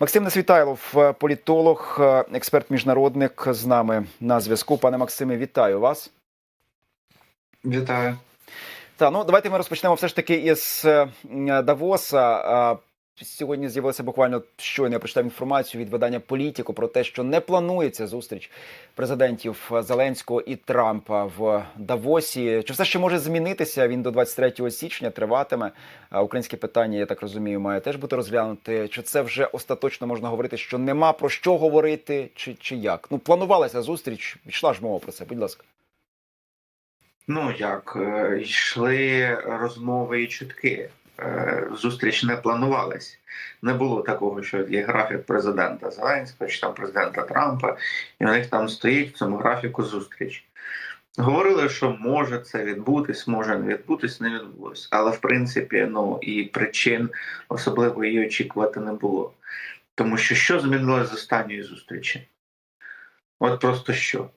Максим Несвітайлов, е, політолог, е, експерт міжнародник з нами на зв'язку. Пане Максиме, вітаю вас. Вітаю. Та ну давайте ми розпочнемо все ж таки із е, Давоса. Сьогодні з'явилося буквально щойно я прочитав інформацію від видання Політіко про те, що не планується зустріч президентів Зеленського і Трампа в Давосі. Чи все ще може змінитися? Він до 23 січня триватиме. Українське питання, я так розумію, має теж бути розглянуте. Чи це вже остаточно можна говорити, що нема про що говорити, чи, чи як? Ну планувалася зустріч. Йшла ж мова про це. Будь ласка. Ну як е, йшли розмови і чутки. Е, Зустріч не планувалась. Не було такого, що є графік президента Зеленського чи там президента Трампа, і у них там стоїть в цьому графіку зустріч. Говорили, що може це відбутись, може не відбутись, не відбулось. Але в принципі, ну і причин особливо її очікувати не було. Тому що що змінилось з останньої зустрічі? От просто що.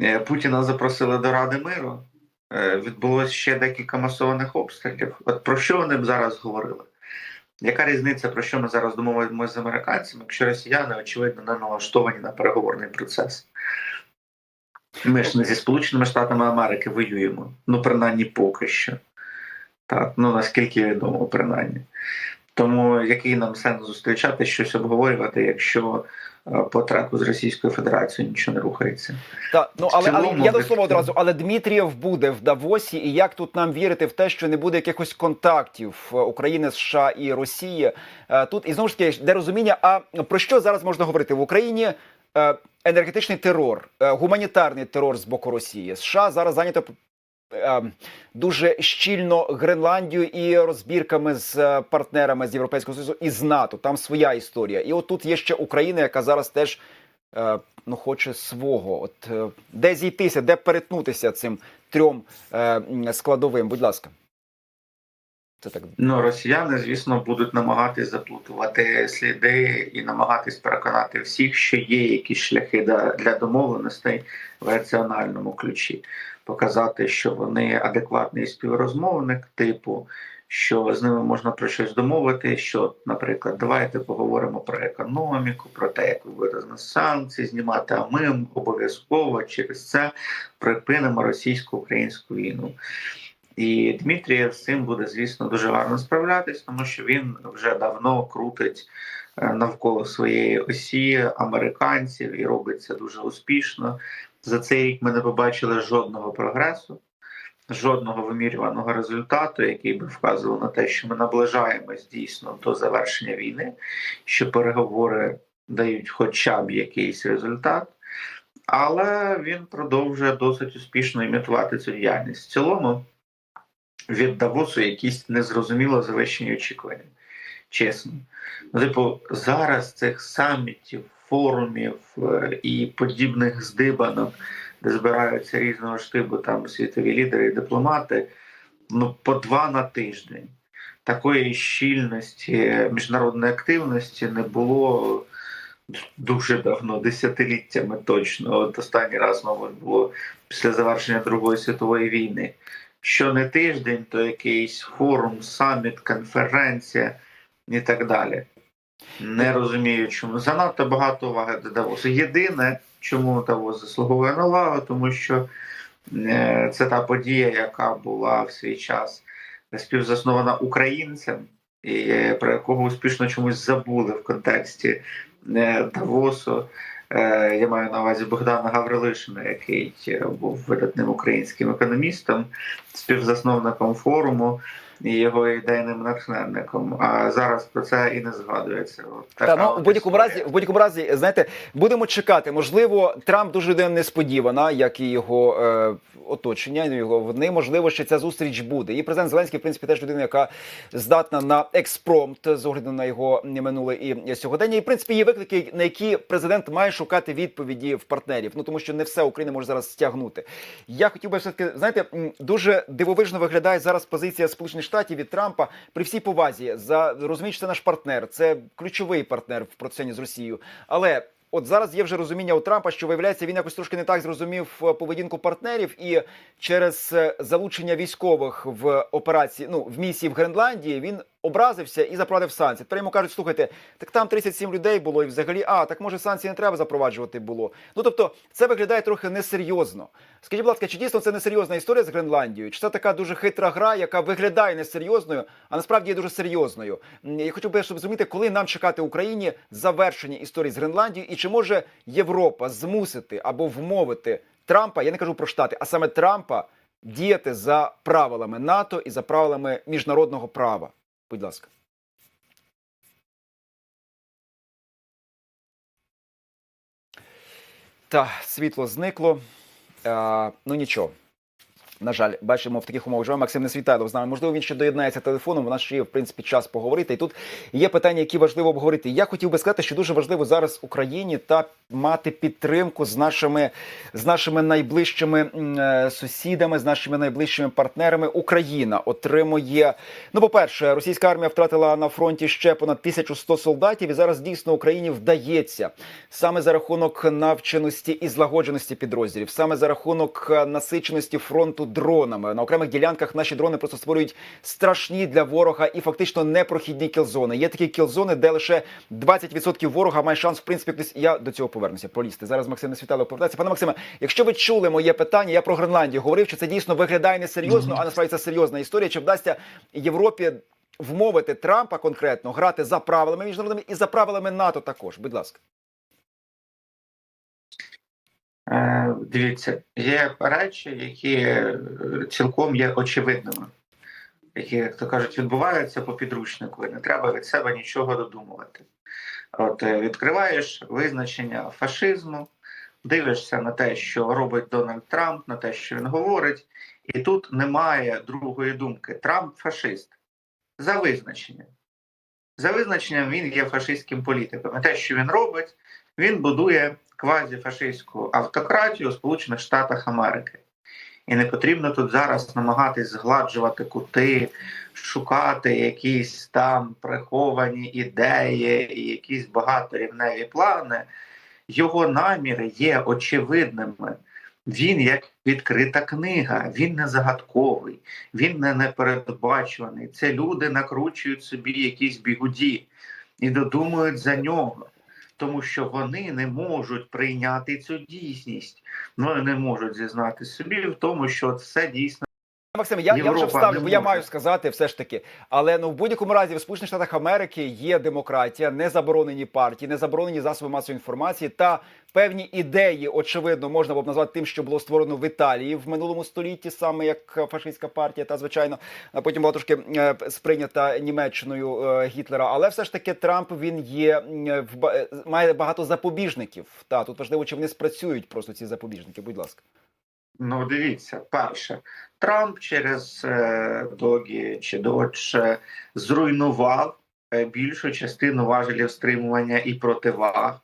Е, Путіна запросили до Ради миру. Е, Відбулося ще декілька масованих обстрілів. От про що вони б зараз говорили? Яка різниця, про що ми зараз домовимося з американцями, якщо росіяни, очевидно, не налаштовані на переговорний процес? Ми ж не зі Сполученими Штатами Америки воюємо. Ну, принаймні, поки що. Так, ну наскільки відомо, принаймні. Тому який нам сенс зустрічати, щось обговорювати, якщо по треку з Російською Федерацією нічого не рухається? Так, ну але, але я до слова одразу, але Дмитрієв буде в Давосі, і як тут нам вірити в те, що не буде якихось контактів е, України, США і Росії? Е, Тут і знову ж таки де розуміння. А про що зараз можна говорити в Україні? Е, Енергетичний терор, е, гуманітарний терор з боку Росії. США зараз зайнято е, дуже щільно Гренландію і розбірками з е, партнерами з Європейського Союзу і з НАТО. Там своя історія. І отут є ще Україна, яка зараз теж е, ну, хоче свого. От е, де зійтися, де перетнутися цим трьом складовим? Будь ласка. Це так. Ну, росіяни, звісно, будуть намагатись заплутувати сліди і намагатись переконати всіх, що є якісь шляхи для- домовленостей в раціональному ключі, показати, що вони адекватний співрозмовник, типу, що з ними можна про щось домовити. Що, наприклад, давайте поговоримо про економіку, про те, як виведено з санкцій, знімати, а ми обов'язково через це припинимо російсько-українську війну. І Дмитрієв з цим буде, звісно, дуже гарно справлятись, тому що він вже давно крутить е, навколо своєї осі американців і робить це дуже успішно. За цей рік ми не побачили жодного прогресу, жодного вимірюваного результату, який би вказував на те, що ми наближаємось дійсно до завершення війни, що переговори дають хоча б якийсь результат. Але він продовжує досить успішно імітувати цю діяльність. В цілому від Давосу якісь незрозуміло завищені очікування. Чесно. Ну, типу, зараз цих самітів, форумів е, і подібних здибанок, де збираються різного штибу там світові лідери і дипломати, ну, по два на тиждень. Такої щільності міжнародної активності не було дуже давно, десятиліттями точно. От останній раз, мабуть, було після завершення Другої світової війни що не тиждень, то якийсь форум, саміт, конференція і так далі. Не розумію, чому занадто багато уваги до Давосу. Єдине, чому Давос заслуговує на увагу, тому що е, це та подія, яка була в свій час співзаснована українцем, і е, про якого успішно чомусь забули в контексті е, Давосу. Е, Я маю на увазі Богдана Гаврилишина, який е, був видатним українським економістом, співзасновником форуму і його ідейним натхненником. А зараз про це і не згадується. От Та, ну, в будь-якому разі, в будь-якому разі, знаєте, будемо чекати. Можливо, Трамп дуже несподівана, як і його е, оточення. Його вони можливо, що ця зустріч буде. І президент Зеленський, в принципі, теж людина, яка здатна на експромт з огляду на його минуле і сьогодення. І в принципі є виклики, на які президент має шукати відповіді в партнерів. Ну тому що не все Україна може зараз стягнути. Я хотів би все таки, знаєте, дуже дивовижно виглядає зараз позиція Сполучених Штатів від Трампа при всій повазі за розумієш, це наш партнер, це ключовий партнер в процесі з Росією. Але от зараз є вже розуміння у Трампа, що виявляється, він якось трошки не так зрозумів е, поведінку партнерів, і через е, залучення військових в операції, ну в місії в Гренландії, він образився і запровадив санкції. Тепер йому кажуть, слухайте, так там 37 людей було, і взагалі, а так може санкції не треба запроваджувати було. Ну тобто, це виглядає трохи несерйозно. Скажіть, будь ласка, чи дійсно це несерйозна історія з Гренландією? Чи це така дуже хитра гра, яка виглядає несерйозною, а насправді є дуже серйозною? Я хочу би щоб зрозуміти, коли нам чекати Україні завершення історії з Гренландією, і чи може Європа змусити або вмовити Трампа, я не кажу про штати, а саме Трампа діяти за правилами НАТО і за правилами міжнародного права. Будь ласка. Та світло зникло. Е, ну нічого. На жаль, бачимо в таких умовах живе Максим Несвітайлов з нами. Можливо, він ще доєднається телефоном. У нас ще є в принципі час поговорити. І тут є питання, які важливо обговорити. Я хотів би сказати, що дуже важливо зараз Україні та мати підтримку з нашими з нашими найближчими е, сусідами, з нашими найближчими партнерами. Україна отримує. Ну, по-перше, російська армія втратила на фронті ще понад 1100 солдатів, і зараз дійсно Україні вдається саме за рахунок навченості і злагодженості підрозділів, саме за рахунок е, насиченості фронту дронами. На окремих ділянках наші дрони просто створюють страшні для ворога і фактично непрохідні кілзони. Є такі кілзони, де лише 20% ворога має шанс, в принципі, кудись. Я до цього повернуся. Пролізти зараз. Максим не світало повертається. Пане Максиме, якщо ви чули моє питання, я про Гренландію говорив, що це дійсно виглядає несерйозно, а насправді це серйозна історія. Чи вдасться Європі вмовити Трампа конкретно грати за правилами міжнародними і за правилами НАТО також? Будь ласка. Е, Дивіться, є речі, які е, цілком є очевидними, які, як то кажуть, відбуваються по підручнику, і не треба від себе нічого додумувати. От е, відкриваєш визначення фашизму, дивишся на те, що робить Дональд Трамп, на те, що він говорить, і тут немає другої думки. Трамп фашист. За визначенням. За визначенням він є фашистським політиком. І те, що він робить, він будує квазіфашистську автократію у Сполучених Штатах Америки. І не потрібно тут зараз намагатись згладжувати кути, шукати якісь там приховані ідеї і якісь багаторівневі плани. Його наміри є очевидними. Він як відкрита книга, він не загадковий, він не непередбачуваний. Це люди накручують собі якісь бігуді і додумують за нього тому що вони не можуть прийняти цю дійсність. Вони не можуть зізнати собі в тому, що це дійсно. Максим, я, я вже вставлю, бо я маю сказати все ж таки. Але ну в будь-якому разі в Сполучених Штатах Америки є демократія, не заборонені партії, не заборонені засоби масової інформації та певні ідеї, очевидно, можна було б назвати тим, що було створено в Італії в минулому столітті, саме як фашистська партія, та звичайно потім була трошки е, сприйнята Німеччиною е, Гітлера. Але все ж таки Трамп він є е, має багато запобіжників. Та тут важливо, чи вони спрацюють просто ці запобіжники. Будь ласка. Ну, дивіться, перше, Трамп через е, Догі чи Додж зруйнував е, більшу частину важелів стримування і противаг.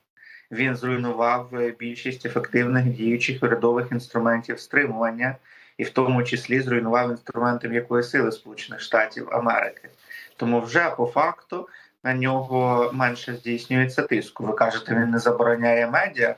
Він зруйнував е, більшість ефективних діючих урядових інструментів стримування, і в тому числі зруйнував інструменти м'якої сили Сполучених Штатів Америки. Тому вже по факту на нього менше здійснюється тиску. Ви кажете, він не забороняє медіа.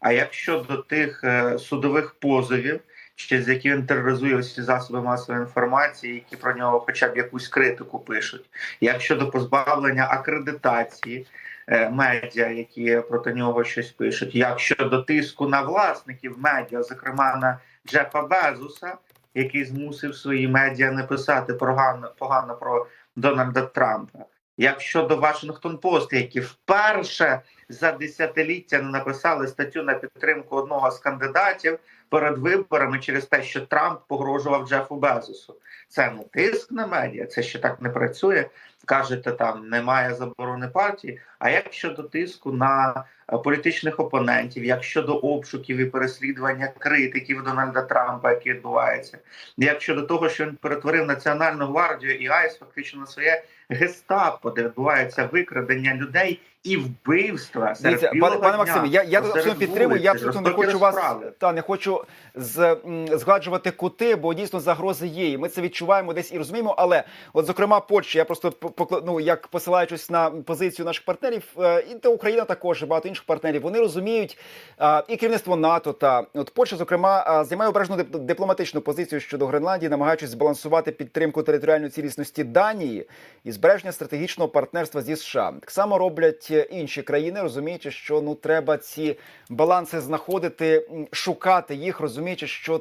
А як щодо тих судових позовів, ще з які він тероризує усі засоби масової інформації, які про нього хоча б якусь критику пишуть, як щодо позбавлення акредитації е, медіа, які проти нього щось пишуть, як щодо тиску на власників медіа, зокрема на Джефа Безуса, який змусив свої медіа не писати погано, погано про Дональда Трампа. Як щодо Вашингтон Пост, які вперше за десятиліття не написали статтю на підтримку одного з кандидатів перед виборами через те, що Трамп погрожував Джефу Безосу. Це не тиск на медіа, це ще так не працює. Кажете, там немає заборони партії. А як щодо тиску на е, політичних опонентів, як щодо обшуків і переслідування критиків Дональда Трампа, які відбуваються, як щодо того, що він перетворив Національну гвардію і АЙС фактично на своє гестапо, де відбувається викрадення людей і вбивства серед Дивіться, пане, пане дня, Максиме, я, я серед абсолютно підтримую. Я вулиці, абсолютно не жорстокі хочу вас розправи. та не хочу з, м, згладжувати кути, бо дійсно загрози є. І ми це відчуваємо десь і розуміємо. Але, от, зокрема, Польща, я просто по- покла- ну, як посилаючись на позицію наших партнерів, е, і та Україна також і багато інших партнерів, вони розуміють е, і керівництво НАТО та от Польща, зокрема, е, займає обережну дип- дипломатичну позицію щодо Гренландії, намагаючись збалансувати підтримку територіальної цілісності Данії із збереження стратегічного партнерства зі США. Так само роблять е, інші країни, розуміючи, що ну треба ці баланси знаходити, шукати їх, розуміючи, що.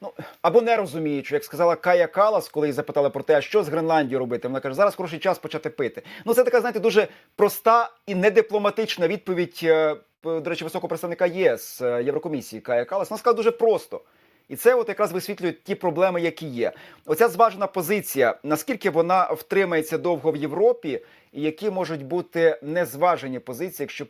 Ну або не розуміючи, як сказала Кая Калас, коли її запитали про те, а що з Гренландією робити. Вона каже, зараз хороший час почати пити. Ну це така, знаєте, дуже проста і недипломатична відповідь. е, До речі, високого представника ЄС е, Єврокомісії Кая Калас. Вона сказала дуже просто. І це от якраз висвітлює ті проблеми, які є. Оця зважена позиція, наскільки вона втримається довго в Європі, і які можуть бути незважені позиції, якщо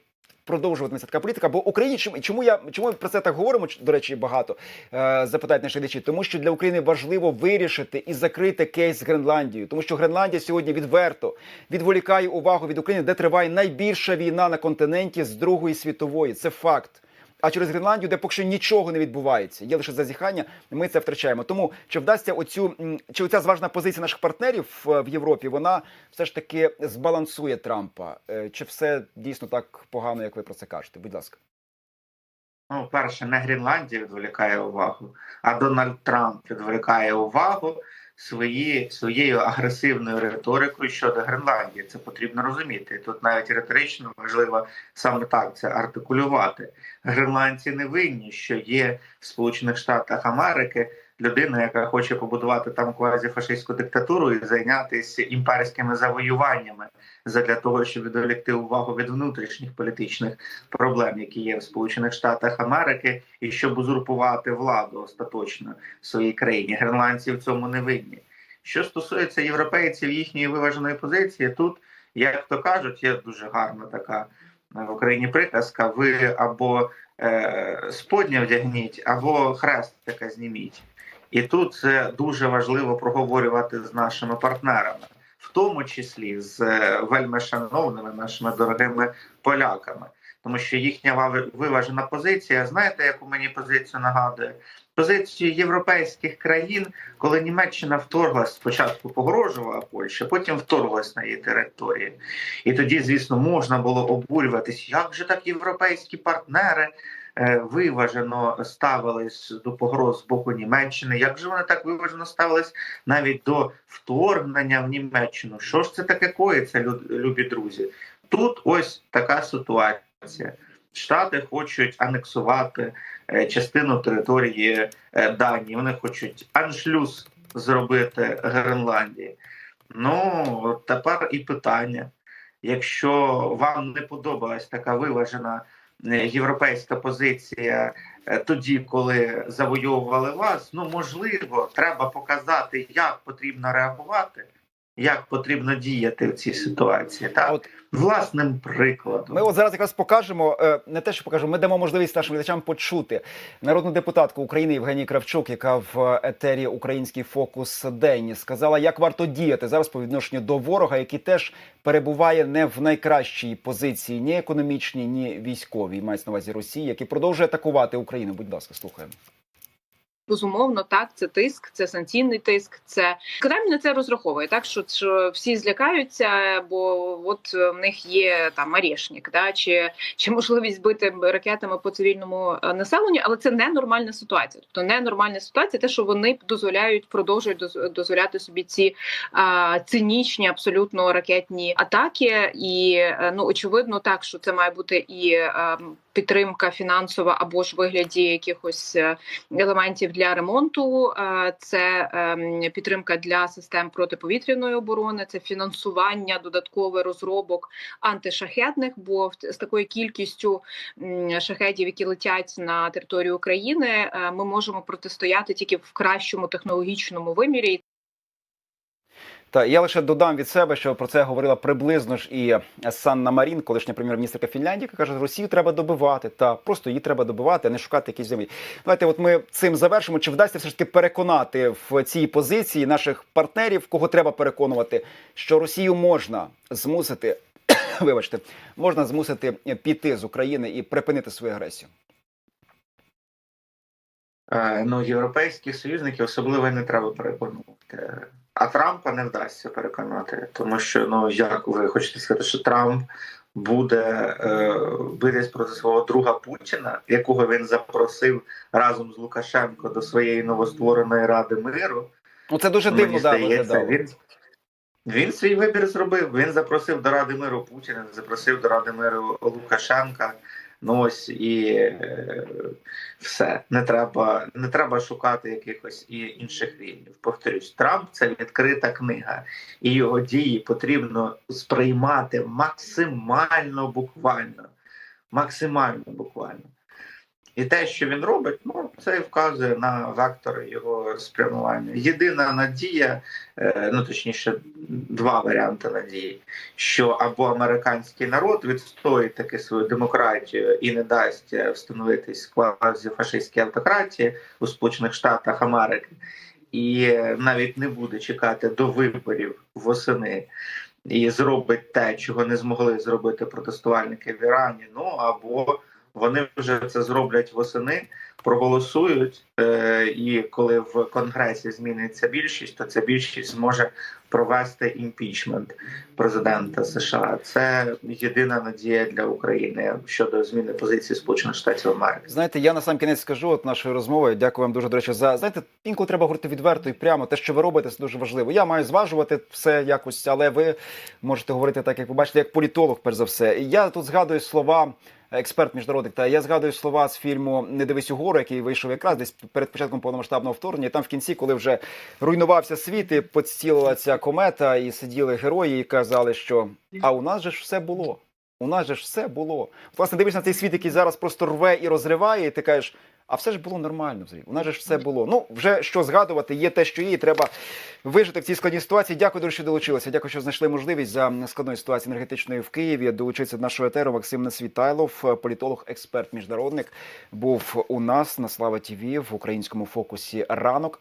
продовжуватиметься така політика. Бо Україні чому я чому про це так говоримо? До речі, багато е, запитають наші глядачі, тому що для України важливо вирішити і закрити кейс з Гренландією, тому що Гренландія сьогодні відверто відволікає увагу від України, де триває найбільша війна на континенті з Другої світової. Це факт. А через Гренландію, де поки що нічого не відбувається, є лише зазіхання, ми це втрачаємо. Тому чи вдасться оцю чи оця зважна позиція наших партнерів е, в Європі, вона все ж таки збалансує Трампа? Е, Чи все дійсно так погано, як ви про це кажете? Будь ласка. Ну, перше, не Гренландія відволікає увагу, а Дональд Трамп відволікає увагу свої, своєю агресивною риторикою щодо Гренландії. Це потрібно розуміти. Тут навіть риторично важливо саме так це артикулювати. Гренландці не винні, що є в Сполучених Штатах Америки людина, яка хоче побудувати там квазіфашистську диктатуру і зайнятися імперськими завоюваннями задля того, щоб відволікти увагу від внутрішніх політичних проблем, які є в Сполучених Штатах Америки, і щоб узурпувати владу остаточно в своїй країні. Гренландці в цьому не винні. Що стосується європейців їхньої виваженої позиції, тут, як то кажуть, є дуже гарна така е, в Україні приказка: ви або е, сподня вдягніть, або хрестика зніміть. І тут це дуже важливо проговорювати з нашими партнерами, в тому числі з е, вельми шановними нашими дорогими поляками, тому що їхня виважена позиція, знаєте, яку мені позицію нагадує? Позицію європейських країн, коли Німеччина вторглась, спочатку погрожувала Польща, потім вторглась на її територію. І тоді, звісно, можна було обурюватись, як же так європейські партнери виважено ставились до погроз з боку Німеччини, як же вони так виважено ставились навіть до вторгнення в Німеччину? Що ж це таке коїться, любі друзі? Тут ось така ситуація. Штати хочуть анексувати е, частину території е, Данії. Вони хочуть аншлюз зробити Гренландії. Ну тепер і питання. Якщо вам не подобалась така виважена е, європейська позиція е, тоді, коли завойовували вас, ну можливо, треба показати, як потрібно реагувати, як потрібно діяти в цій ситуації, так От власним прикладом. Ми от зараз якраз покажемо, е, не те, що покажемо, ми дамо можливість нашим глядачам почути народну депутатку України Євгенії Кравчук, яка в етері Український фокус день сказала, як варто діяти зараз по відношенню до ворога, який теж перебуває не в найкращій позиції, ні економічній, ні військовій, мається на увазі Росії, який продовжує атакувати Україну. Будь ласка, слухаємо. Безумовно, так, це тиск, це санкційний тиск. Це Кремль на це розраховує, так що, що всі злякаються, бо от в них є там арешник, да, чи, чи можливість бити ракетами по цивільному е, населенню, але це не нормальна ситуація. Тобто ненормальна ситуація, те, що вони дозволяють, продовжують доз- дозволяти собі ці а, цинічні, абсолютно ракетні атаки. І е, ну очевидно, так що це має бути і е, підтримка фінансова або ж вигляді якихось. е, елементів для ремонту, е, це ем, підтримка для систем протиповітряної оборони, це фінансування додаткових розробок антишахетних. Бо з такою кількістю шахетів, які летять на територію України, е, ми можемо протистояти тільки в кращому технологічному вимірі. Та я лише додам від себе, що про це говорила приблизно ж і Санна Марін, колишня прем'єр-міністрка Фінляндії, яка каже, Росію треба добивати, та просто її треба добивати, а не шукати якісь землі. Давайте, от ми цим завершимо. Чи вдасться все ж таки переконати в цій позиції наших партнерів, кого треба переконувати, що Росію можна змусити, вибачте, можна змусити піти з України і припинити свою агресію? Е, Ну, європейських союзників особливо не треба переконувати. А Трампа не вдасться переконати, тому що ну як ви хочете сказати, що Трамп буде е, битись проти свого друга Путіна, якого він запросив разом з Лукашенко до своєї новоствореної ради миру. Ну це дуже дивно да, виглядало. він Він свій вибір зробив. Він запросив до Ради миру Путіна, запросив до Ради миру Лукашенка. Ну ось і е, все. Не треба, не треба шукати якихось і інших рівнів. Повторюсь, Трамп це відкрита книга, і його дії потрібно сприймати максимально буквально. Максимально буквально. І те, що він робить, ну це і вказує на вектори його спрямування. Єдина надія, е, ну точніше, два варіанти надії: що або американський народ відстоїть таки свою демократію і не дасть е, встановитись квазіфашистській автократії у Сполучених Штатах Америки, і е, навіть не буде чекати до виборів восени. І зробить те, чого не змогли зробити протестувальники в Ірані. Ну або вони вже це зроблять восени, проголосують, е, і коли в конгресі зміниться більшість, то ця більшість зможе провести імпічмент президента США. Це єдина надія для України щодо зміни позиції Сполучених Штатів Америки. Знаєте, я на сам кінець скажу от нашої розмови. Дякую вам дуже до речі за знаєте, інколи треба говорити відверто і прямо. Те, що ви робите, це дуже важливо. Я маю зважувати все якось, але ви можете говорити так, як ви бачите, як політолог, перш за все. І я тут згадую слова. Експерт міжнародник, та я згадую слова з фільму Не дивись угору, який вийшов якраз десь перед початком повномасштабного вторгнення. Там в кінці, коли вже руйнувався світ, і поцілила ця комета, і сиділи герої, і казали, що а у нас же ж все було. У нас же ж все було. Власне, дивишся на цей світ, який зараз просто рве і розриває, і ти кажеш, а все ж було нормально взагалі. У нас же ж все було. Ну, вже що згадувати, є те, що є, і треба вижити в цій складній ситуації. Дякую, дуже, що долучилися. Дякую, що знайшли можливість за складної ситуації енергетичної в Києві долучитися до нашого етеру. Максим Несвітайлов, політолог, експерт, міжнародник, був у нас на Слава ТВ в українському фокусі ранок.